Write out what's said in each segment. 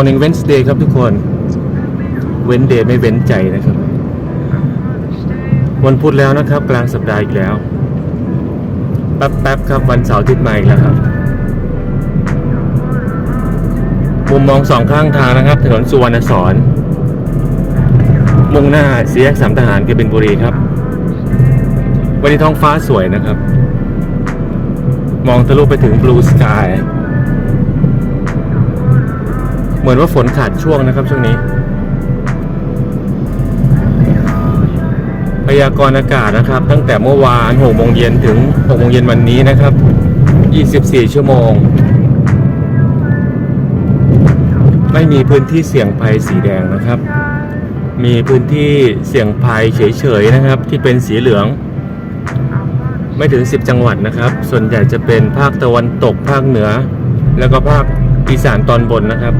Morning Wednesday ครับทุกคน เว้นเดย์ไม่เว้นใจนะครับ วันพุธแล้วนะครับ กลางสัปดาห์อีกแล้ว แป๊บๆครับวันเสาร์ทิตย์มาอีกแล้วครับ มุมมองสองข้างทางนะครับ ถนนสุวรรณสอน มุ่งหน้าสี่แยกสามทหารกบินบุรีครับ วันนี้ท้องฟ้าสวยนะครับ มองทะลุไปถึง Blue Sky เห มือนว่าฝนขาดช่วงนะครับช่วงนี้ พยากรณ์อากาศนะครับ ตั้งแต่เมื่อวาน6โมงเย็นถึง6โมงเย็นวันนี้นะครับ 24 ชั่วโมง ไม่มีพื้นที่เสี่ยงภัยสีแดงนะครับ มีพื้นที่เสี่ยงภัยเฉยๆนะครับ ที่เป็นสีเหลือง ไม่ถึง 10 จังหวัดนะครับ ส่วนใหญ่จะเป็นภาคตะวันตกภาคเหนือ แล้วก็ภาคอีสานตอนบนนะครับ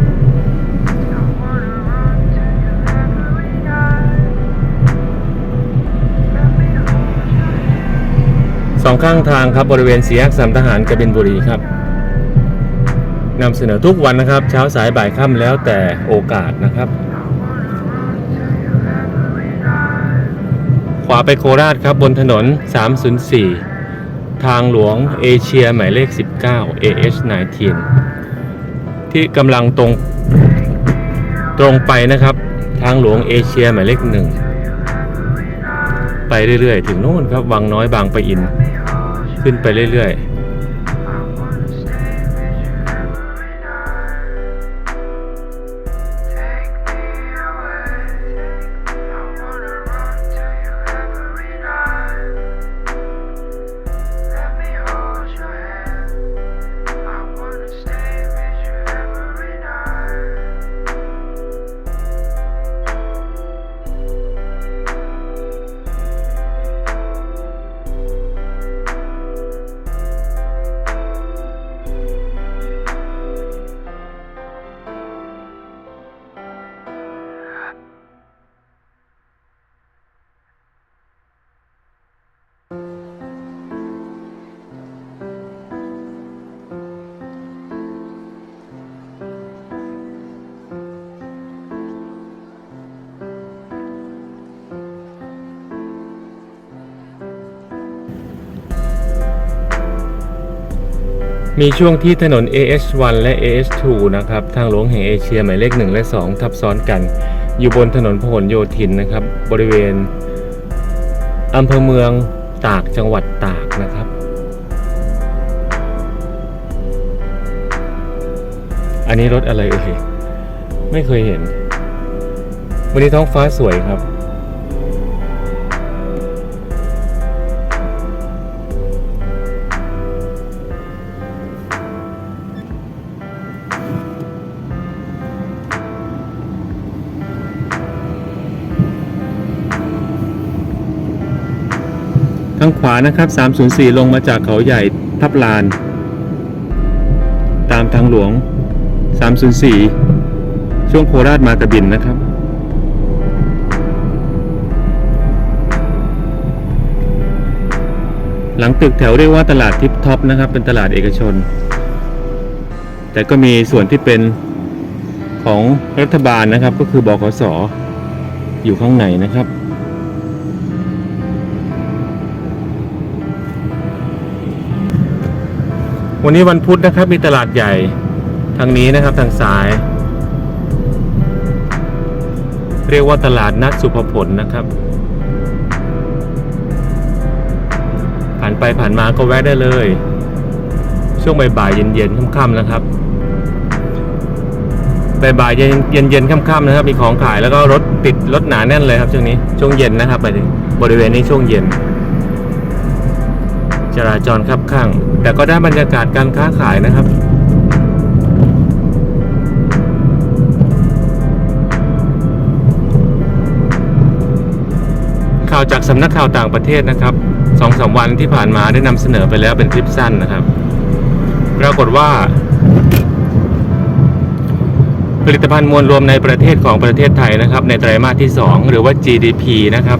สองข้างทางครับบริเวณสี่แยกสามทหารกบินบุรีครับนำเสนอทุกวันนะครับ เช้าสายบ่ายค่ำแล้วแต่โอกาสนะครับ ขวาไปโคราชครับบนถนน 304 ทางหลวงเอเชียหมายเลข 19 AH19 ที่กำลังตรงตรงไปนะครับ ทางหลวงเอเชียหมายเลขหนึ่ง ไปเรื่อยๆ ถึงโน่นครับวังน้อยบางปะอิน ขึ้นไปเรื่อยๆ มีช่วงที่ถนน AH1 และ AH2 นะครับ ทางหลวงแห่งเอเชียหมายเลข 1 และ 2 ทับซ้อนกัน อยู่บนถนนพหลโยธินนะครับ บริเวณอำเภอเมืองตากจังหวัดตากนะครับ อันนี้รถอะไรเอ่ยไม่เคยเห็น วันนี้ท้องฟ้าสวยครับ ทางขวานะครับ 304 ลงมาจากเขาใหญ่ทับลาน ตามทางหลวง 304 ช่วงโคราชมากระบินนะครับ หลังตึกแถวเรียกว่าตลาดทิปท็อปนะครับ เป็นตลาดเอกชน แต่ก็มีส่วนที่เป็นของรัฐบาลนะครับ ก็คือบขสอยู่ข้างในนะครับ วันนี้วันพุธนะครับมีตลาดใหญ่ทางนี้นะครับทางซ้าย เรียกว่าตลาดนัดสุภผลนะครับ ผ่านไปผ่านมาก็แวะได้เลย ช่วงบ่ายๆเย็นๆค่ำๆนะครับบ่ายๆเย็นเย็นๆค่ำๆนะครับ มีของขายแล้วก็รถติดรถหนาแน่นเลยครับช่วงนี้ช่วงเย็นนะครับไปบริเวณนี้ช่วงเย็น จราจรคับข้าง แต่ก็ได้บรรยากาศการค้าขายนะครับข่าวจากสำนักข่าวต่างประเทศนะครับสองสามวันที่ผ่านมาได้นำเสนอไปแล้วเป็นคลิปสั้นนะครับ ปรากฏว่า ผลิตภัณฑ์มวลรวมในประเทศของประเทศไทยนะครับ ในไตรมาสที่ 2 หรือว่า GDP นะครับ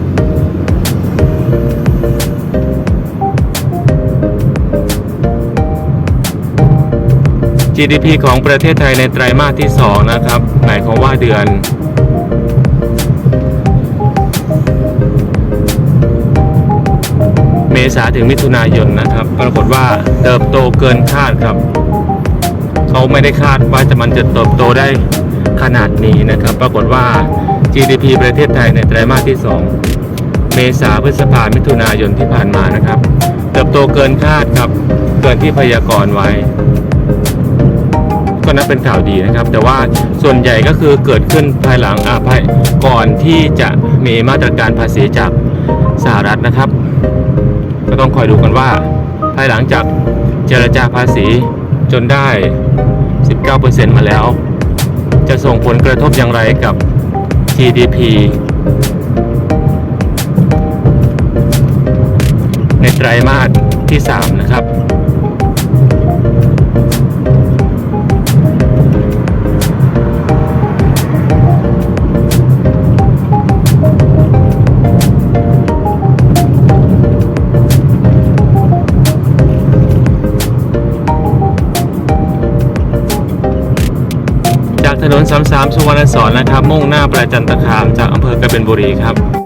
GDP ของประเทศไทยในไตรมาสที่ 2 นะครับ หมายความว่าเดือนเมษาถึงมิถุนายนนะครับ ปรากฏว่าเติบโตเกินคาดครับ เขาไม่ได้คาดว่าจะมันจะเติบโตได้ขนาดนี้นะครับ ปรากฏว่า GDP ประเทศไทยในไตรมาสที่ 2 เมษาพฤษภามิถุนายนที่ผ่านมานะครับ เติบโตเกินคาดครับ เกินที่พยากรณ์ไว้ ก็นับเป็นข่าวดีนะครับ แต่ว่าส่วนใหญ่ก็คือเกิดขึ้นภายหลังอาภายก่อนที่จะมีมาตรการภาษีจากสหรัฐนะครับ ก็ต้องคอยดูกันว่า ภายหลังจากเจรจาภาษีจนได้ 19%มาแล้ว จะส่งผลกระทบอย่างไรกับ GDP ในไตรมาสที่ 3 นะครับ ถนน33สุวรรณสอนนะครับ มุ่งหน้าประจันตคามจากอำเภอกบินบุรีครับ